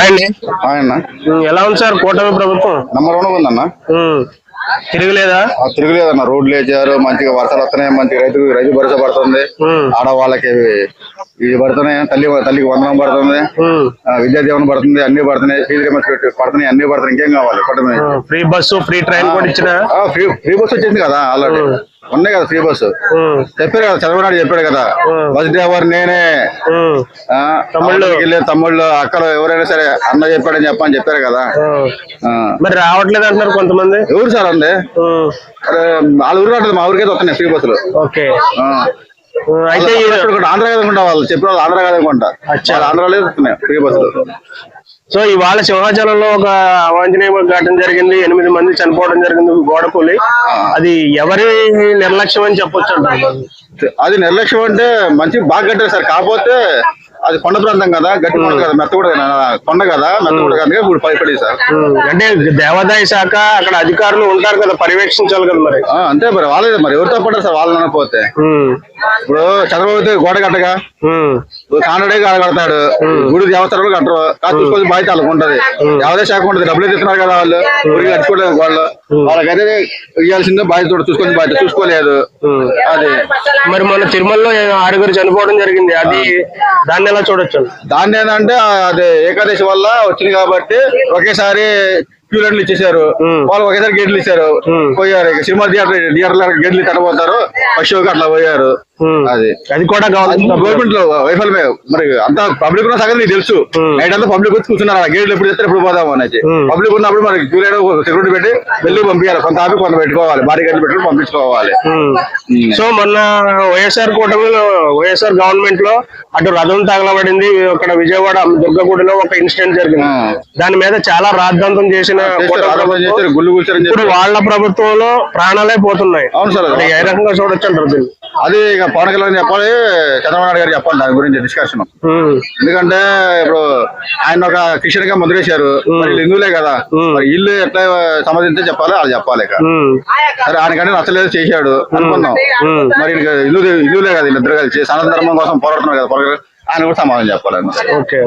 అండి. ఆయన ఎలా ఉంది సార్ కూటమి ప్రభుత్వం? నెంబర్ వన్ ఉందన్న. తిరగలేదా? తిరుగులేదన్న. రోడ్లు వేసారు మంచిగా వర్షాలు వస్తున్నాయి మంచిగా రైతు రైతు భరోసా పడుతుంది. ఆడవాళ్ళకి ఇది పడుతున్నాయి తల్లి తల్లికి వందనం పడుతుంది. విద్యా దీవెన పడుతుంది అన్ని పడుతున్నాయి. ఫీజు పడుతున్నాయి అన్ని పడుతున్నాయి. ఇంకేం కావాలి? పడుతున్నాయి. ఫ్రీ బస్సు ఫ్రీ ట్రైన్ కూడా ఇచ్చిన? ఫ్రీ ఫ్రీ బస్ వచ్చింది కదా ఆల్రెడీ. ఉన్నాయి కదా ఫ్రీ బస్సు. చెప్పారు కదా చంద్రబాబు చెప్పాడు కదా. బస్ డ్రైవర్ నేనే. తమ్ముళ్ళు. తమ్ముళ్ళు అక్కలు ఎవరైనా సరే అన్న చెప్పాడని చెప్పని చెప్పారు కదా. మరి రావట్లేదు అంటున్నారు కొంతమంది? ఎవరు సార్ అంది. అరే, వాళ్ళ ఊరు రావట్లేదు మా ఊరికైతే వస్తున్నాయి ఫ్రీ బస్సులు ఓకే. అయితే ఆంధ్ర కదనుకుంటా వాళ్ళు చెప్పిన వాళ్ళు ఆంధ్ర కదనుకుంటా ఆంధ్రాలో వస్తున్నాయి ఫ్రీ బస్సులు సో ఇవాళ సింహాచలంలో ఒక అవాంఛనీయ ఘటన జరిగింది. ఎనిమిది మంది చనిపోవడం జరిగింది గోడ కూలి అది ఎవరి నిర్లక్ష్యం అని చెప్పొచ్చు అది నిర్లక్ష్యం అంటే మంచి బాగా కట్టారు సార్. కాకపోతే అది కొండ ప్రాంతం కదా గట్టి కొండ కదా మెత్త కూడా కదా, కొండ కదా మెత్త కూడా కదా ఇప్పుడు భయపడి సార్. అంటే దేవాదాయ శాఖ అక్కడ అధికారులు ఉంటారు కదా పర్యవేక్షించాలి కదా మరి. అంతే మరి వాళ్ళే మరి ఎవరితో పడ్డారు సార్? వాళ్ళు అనకపోతే ఇప్పుడు చంద్రబాబు గోడ కట్టగా. కానడే కాడ కడతాడు. గుడి దేవతలు కట్టరు. కాదు చూసుకొని బాధ్యత వాళ్ళకి ఉంటది. దేవాదాయ శాఖ ఉంటది. డబ్బులు ఇస్తున్నారు కదా వాళ్ళు. ఊరికి కట్టుకోలేదు వాళ్ళు. వాళ్ళకైతే ఇవ్వాల్సిందే బాధ్యత చూసుకొని బాధ్యత చూసుకోలేదు. అది. మరి మొన్న తిరుమలలో ఆరుగురు చనిపోవడం జరిగింది. అది దాన్ని ఎలా చూడొచ్చు? దాన్ని ఏంటంటే అది ఏకాదశి వల్ల వచ్చింది కాబట్టి ఒకేసారి క్యూ లైన్లు ఇచ్చేసారు. వాళ్ళు ఒకేసారి గేట్లు ఇచ్చారు. పోయారు. సినిమా థియేటర్ థియేటర్ గేట్లు తడబోతారు పశువుకి అట్లా పోయారు. అది. అది కూడా గవర్నమెంట్లో వైఫల్యమే మరి అంత పబ్లిక్ ఉన్న సంగతి నీకు తెలుసు. నైట్ అంతా పబ్లిక్ వచ్చి కూర్చున్నారు. ఆ గేట్లు ఎప్పుడు చెప్తారు ఎప్పుడు పోదాం ఉమ్. పబ్లిక్ ఉన్నప్పుడు మనకి క్యూ లైన్ సెక్యూరిటీ పెట్టి వెళ్ళి పంపించాలి. కొంత ఆపి కొంత పెట్టుకోవాలి. భారీ గేట్లు పెట్టుకుని పంపించుకోవాలి. సో మొన్న వైఎస్ఆర్ కూటమిలో వైఎస్ఆర్ గవర్నమెంట్లో అటు రథం తగలబడింది. అక్కడ విజయవాడ దుర్గగూడలో ఒక ఇన్సిడెంట్ జరిగింది. దాని మీద చాలా రాద్ధాంతం చేసిన ఇప్పుడు వాళ్ళ ప్రభుత్వంలో ప్రాణాలే పోతున్నాయి. అవును సార్. మరి ఏ రకంగా చూడొచ్చు అంటారు అది ఇక పవన్ కళ్యాణ్ చెప్పాలి చంద్రబాబు నాయుడు గారు చెప్పాలి దాని గురించి డిస్కషన్. ఎందుకంటే ఇప్పుడు ఆయన ఒక క్రిస్టియన్గా మరి వీళ్ళు హిందువులే కదా. మరి ఇల్లు ఎట్లా సంబంధించి చెప్పాలి? అది చెప్పాలి. సరే ఆయనకంటే నచ్చలేదు చేశాడు. అనుకున్నాం. మరి హిందూ హిందువులే కదా వీళ్ళిద్దరు కలిసి. సనాతన ధర్మం కోసం పోరాడుతున్నారు కదా ఆయన కూడా సమాధానం చెప్పాలి ఓకే.